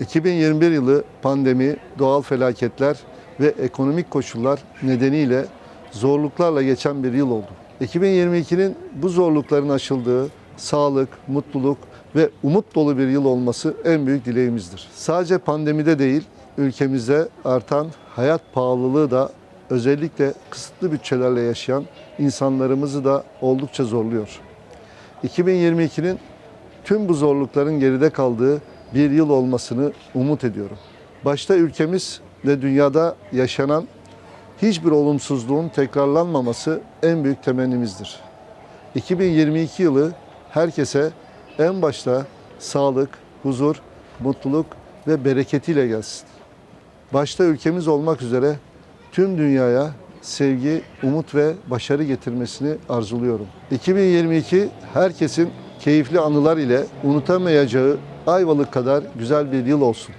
2021 yılı pandemi, doğal felaketler ve ekonomik koşullar nedeniyle zorluklarla geçen bir yıl oldu. 2022'nin bu zorlukların aşıldığı, sağlık, mutluluk ve umut dolu bir yıl olması en büyük dileğimizdir. Sadece pandemide değil, ülkemizde artan hayat pahalılığı da özellikle kısıtlı bütçelerle yaşayan insanlarımızı da oldukça zorluyor. 2022'nin tüm bu zorlukların geride kaldığı bir yıl olmasını umut ediyorum. Başta ülkemiz ve dünyada yaşanan hiçbir olumsuzluğun tekrarlanmaması en büyük temennimizdir. 2022 yılı herkese en başta sağlık, huzur, mutluluk ve bereketiyle gelsin. Başta ülkemiz olmak üzere tüm dünyaya sevgi, umut ve başarı getirmesini arzuluyorum. 2022 herkesin keyifli anılar ile unutamayacağı Ayvalık kadar güzel bir yıl olsun.